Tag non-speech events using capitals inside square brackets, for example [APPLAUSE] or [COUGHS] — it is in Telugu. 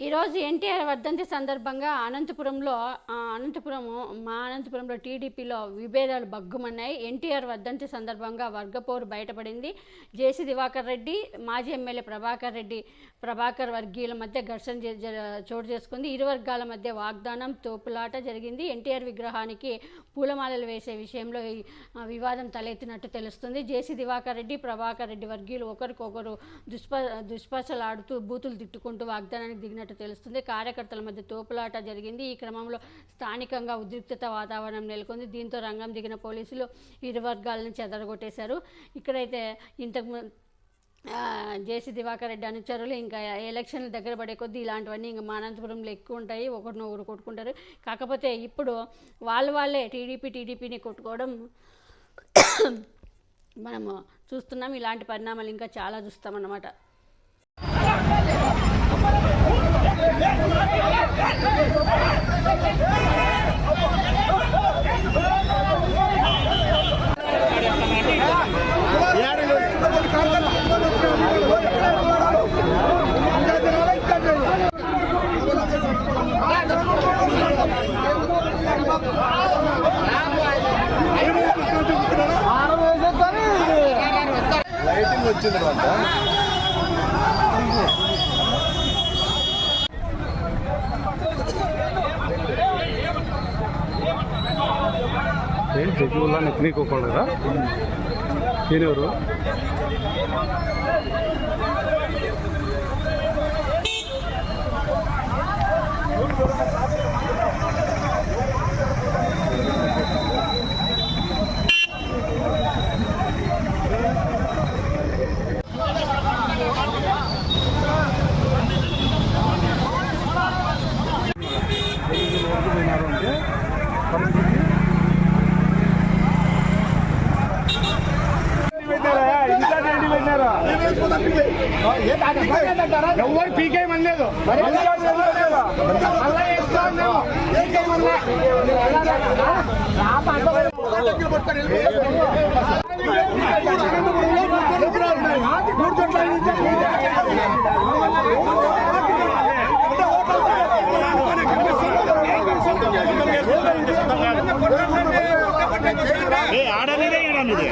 ఈరోజు ఎన్టీఆర్ వర్ధంతి సందర్భంగా అనంతపురంలో అనంతపురము మా అనంతపురంలో టీడీపీలో విభేదాలు బగ్గుమన్నాయి ఎన్టీఆర్ వర్ధంతి సందర్భంగా వర్గపోరు బయటపడింది. జేసీ దివాకర్ రెడ్డి మాజీ ఎమ్మెల్యే ప్రభాకర్ రెడ్డి ప్రభాకర్ వర్గీయుల మధ్య ఘర్షణ జ- చోటు చేసుకుంది. ఇరు వర్గాల మధ్య వాగ్దానం తోపులాట జరిగింది. ఎన్టీఆర్ విగ్రహానికి పూలమాలలు వేసే విషయంలో వివాదం తలెత్తినట్టు తెలుస్తుంది. జేసీ దివాకర్ రెడ్డి ప్రభాకర్ రెడ్డి వర్గీయులు ఒకరికొకరు దుష్ప దుష్పచలాడుతూ బూతులు తిట్టుకుంటూ వాగ్దానానికి దిగినట్టు తెలుస్తుంది. కార్యకర్తల మధ్య తోపులాట జరిగింది. ఈ క్రమంలో స్థానికంగా ఉద్రిక్తత వాతావరణం నెలకొంది. దీంతో రంగం దిగిన పోలీసులు ఇరు వర్గాలను చెదరగొట్టేశారు. ఇక్కడైతే ఇంతకు జేసీ దివాకర్ రెడ్డి అనుచరులు ఇంకా ఎలక్షన్లు దగ్గర పడే కొద్దీ ఇలాంటివన్నీ ఇంకా మా అనంతపురంలో ఎక్కువ ఉంటాయి. ఒకరినొకరు కొట్టుకుంటారు. కాకపోతే ఇప్పుడు వాళ్ళు వాళ్ళే టీడీపీ టీడీపీని కొట్టుకోవడం [COUGHS] మనము చూస్తున్నాం. ఇలాంటి పరిణామాలు ఇంకా చాలా చూస్తాం అన్నమాట లైటింగ్ వచ్చిన తర్వాత ఏం జగ్గుల్లా నెక్నీక్ ఒక్కళ్ళరా ఈయనెవరు ఎవరు పీకే మనలేదు. ఆడలేదే ఈడన్నది